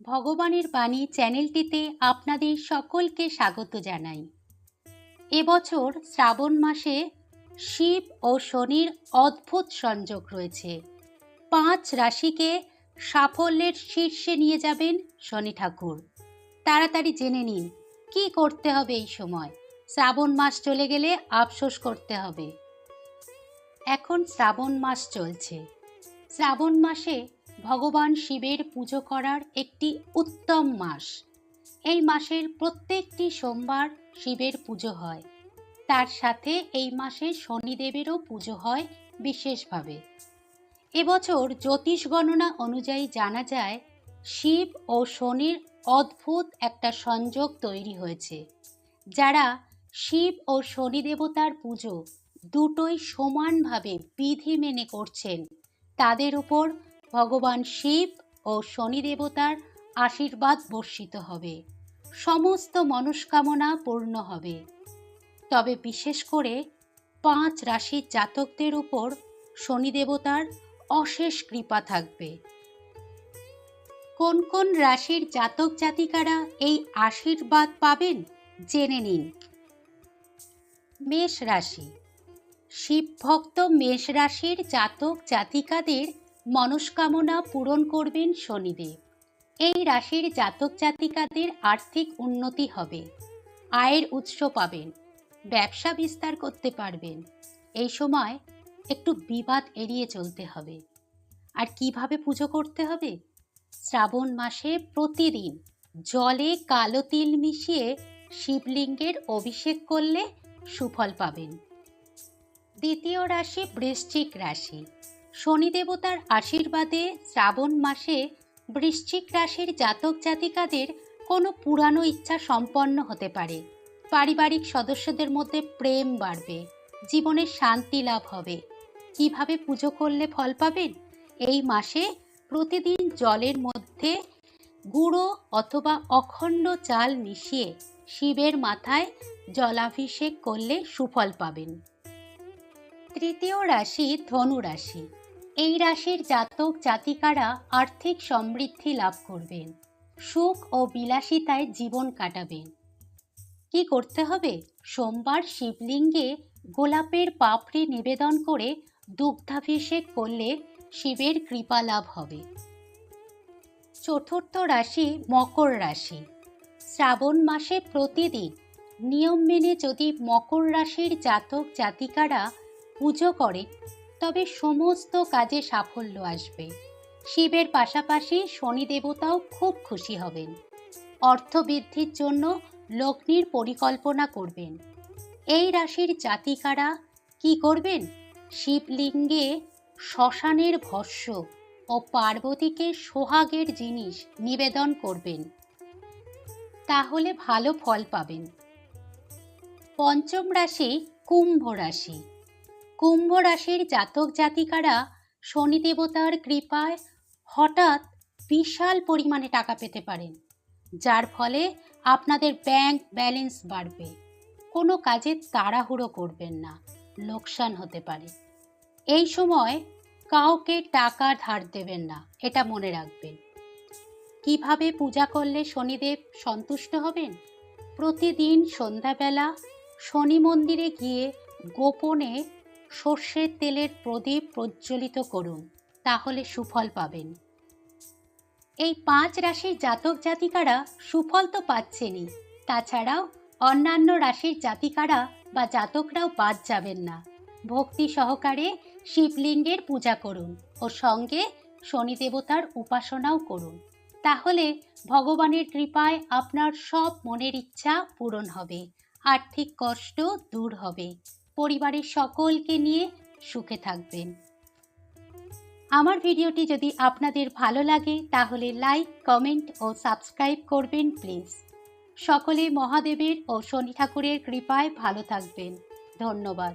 ভগবানের বাণী চ্যানেলটিতে আপনাদের সকলকে স্বাগত জানাই। এবছর শ্রাবণ মাসে শিব ও শনির অদ্ভুত সংযোগ রয়েছে। পাঁচ রাশিকে সাফল্যের শীর্ষে নিয়ে যাবেন শনি ঠাকুর। তাড়াতাড়ি জেনে নিন, কি করতে হবে এই সময়? শ্রাবণ মাস চলে গেলে আফসোস করতে হবে। এখন শ্রাবণ মাস চলছে। শ্রাবণ মাসে ভগবান শিবের পুজো করার একটি উত্তম মাস। এই মাসের প্রত্যেকটি সোমবার শিবের পুজো হয়। তার সাথে এই মাসে শনিদেবেরও পুজো হয় বিশেষভাবে। এবছর জ্যোতিষ গণনা অনুযায়ী জানা যায়, শিব ও শনির অদ্ভুত একটা সংযোগ তৈরি হয়েছে, যারা শিব ও শনি দেবতার পুজো দুটোই সমানভাবে বিধি মেনে করছেন। তাদের উপর ভগবান শিব ও শনি দেবতার আশীর্বাদ বর্ষিত হবে। সমস্ত মনস্কামনা পূর্ণ হবে। তবে বিশেষ করে পাঁচ রাশির জাতকদের উপর শনি দেবতার অশেষ কৃপা থাকবে। কোন কোন রাশির জাতক জাতিকারা এই আশীর্বাদ পাবেন জেনে নিন। মেষ রাশি। শিব ভক্ত মেষ রাশির জাতক জাতিকাদের মনস্কামনা পূরণ করবেন শনিদেব। এই রাশির জাতক জাতিকাদের আর্থিক উন্নতি হবে। আয়ের উৎস পাবেন। ব্যবসা বিস্তার করতে পারবেন। এই সময় একটু বিবাদ এড়িয়ে চলতে হবে। আর কীভাবে পুজো করতে হবে? শ্রাবণ মাসে প্রতিদিন জলে কালো তিল মিশিয়ে শিবলিঙ্গের অভিষেক করলে সুফল পাবেন। দ্বিতীয় রাশি বৃশ্চিক রাশি। শনি দেবতার আশীর্বাদে শ্রাবণ মাসে বৃশ্চিক রাশির জাতক জাতিকাদের কোনো পুরানো ইচ্ছা সম্পন্ন হতে পারে। পারিবারিক সদস্যদের মধ্যে প্রেম বাড়বে, জীবনে শান্তি লাভ হবে। কীভাবে পুজো করলে ফল পাবেন? এই মাসে প্রতিদিন জলের মধ্যে গুঁড়ো অথবা অখণ্ড চাল মিশিয়ে শিবের মাথায় জলাভিষেক করলে সুফল পাবেন। তৃতীয় রাশি ধনু রাশি। এই রাশির জাতক জাতিকারা আর্থিক সমৃদ্ধি লাভ করবেন, সুখ ও বিলাসিতায় জীবন কাটাবেন। কি করতে হবে? সোমবার শিবলিঙ্গে গোলাপের পাপড়ি নিবেদন করে দুগ্ধাভিষেক করলে শিবের কৃপা লাভ হবে। চতুর্থ রাশি মকর রাশি। শ্রাবণ মাসে প্রতিদিন নিয়ম মেনে যদি মকর রাশির জাতক জাতিকারা পুজো করে তবে সমস্ত কাজে সাফল্য আসবে। শিবের পাশাপাশি শনি দেবতাও খুব খুশি হবেন। অর্থ বৃদ্ধির জন্য লগ্নির পরিকল্পনা করবেন। এই রাশির জাতিকারা কি করবেন? শিবলিঙ্গে শ্মশানের ভস্য ও পার্বতীকে সোহাগের জিনিস নিবেদন করবেন। তাহলে ভালো ফল পাবেন। পঞ্চম রাশি কুম্ভ রাশি। কুম্ভ রাশির জাতক জাতিকারা শনি দেবতার কৃপায় হঠাৎ বিশাল পরিমাণে টাকা পেতে পারেন, যার ফলে আপনাদের ব্যাংক ব্যালেন্স বাড়বে। কোনো কাজে তাড়াহুড়ো করবেন না, লোকসান হতে পারে। এই সময় কাউকে টাকা ধার দেবেন না, এটা মনে রাখবেন। কীভাবে পূজা করলে শনিদেব সন্তুষ্ট হবেন? প্রতিদিন সন্ধ্যাবেলা শনি মন্দিরে গিয়ে গোপনে সর্ষের তেলের প্রদীপ প্রজ্বলিত করুন, তাহলে সুফল পাবেন। এই পাঁচ রাশির জাতক জাতিকারা সুফল তো পাচ্ছেনই, তাছাড়াও অন্যান্য রাশির জাতিকারা বা জাতকরাও বাদ যাবেন না। ভক্তি সহকারে শিবলিঙ্গের পূজা করুন ও সঙ্গে শনি দেবতার উপাসনাও করুন। তাহলে ভগবানের কৃপায় আপনার সব মনের ইচ্ছা পূরণ হবে, আর্থিক কষ্ট দূর হবে। পরিবারের সকলকে নিয়ে সুখে থাকবেন। আমার ভিডিওটি যদি আপনাদের ভালো লাগে, তাহলে লাইক, কমেন্ট ও সাবস্ক্রাইব করবেন, প্লিজ। সকলে মহাদেবের ও শনি ঠাকুরের কৃপায় ভালো থাকবেন। ধন্যবাদ।